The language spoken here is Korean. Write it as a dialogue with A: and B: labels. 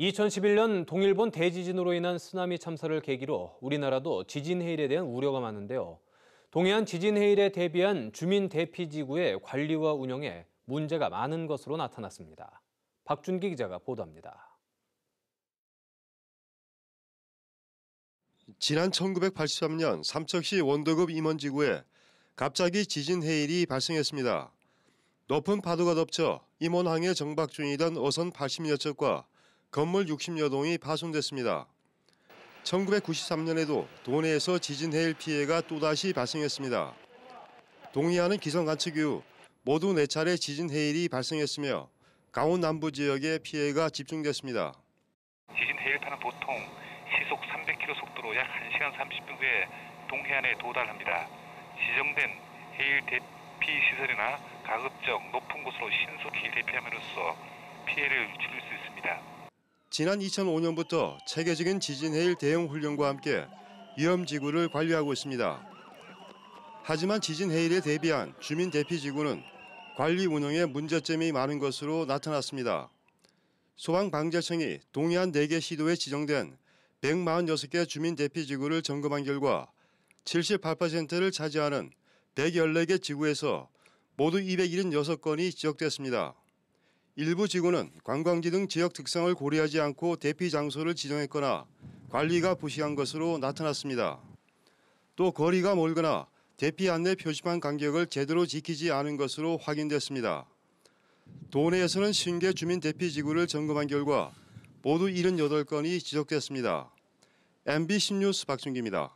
A: 2011년 동일본 대지진으로 인한 쓰나미 참사를 계기로 우리나라도 지진 해일에 대한 우려가 많은데요. 동해안 지진 해일에 대비한 주민 대피 지구의 관리와 운영에 문제가 많은 것으로 나타났습니다. 박준기 기자가 보도합니다.
B: 지난 1983년 삼척시 원도급 임원지구에 갑자기 지진 해일이 발생했습니다. 높은 파도가 덮쳐 임원항에 정박 중이던 어선 80여 척과 건물 60여 동이 파손됐습니다. 1993년에도 도내에서 지진 해일 피해가 또다시 발생했습니다. 동해안은 기선 관측 이후 모두 4차례 지진 해일이 발생했으며 강원 남부 지역에 피해가 집중됐습니다.
C: 지진 해일파는 보통 시속 300km 속도로 약 1시간 30분 후에 동해안에 도달합니다. 지정된 해일 대피 시설이나 가급적 높은 곳으로 신속히 대피함으로써 피해를 줄일 수 있습니다.
B: 지난 2005년부터 체계적인 지진 해일 대응 훈련과 함께 위험 지구를 관리하고 있습니다. 하지만 지진 해일에 대비한 주민 대피 지구는 관리 운영에 문제점이 많은 것으로 나타났습니다. 소방방재청이 동해안 4개 시도에 지정된 146개 주민 대피 지구를 점검한 결과 78%를 차지하는 114개 지구에서 모두 276건이 지적됐습니다. 일부 지구는 관광지 등 지역 특성을 고려하지 않고 대피 장소를 지정했거나 관리가 부실한 것으로 나타났습니다. 또 거리가 멀거나 대피 안내 표시판 간격을 제대로 지키지 않은 것으로 확인됐습니다. 도내에서는 신계 주민 대피 지구를 점검한 결과 모두 78건이 지적됐습니다. MBC 뉴스 박준기입니다.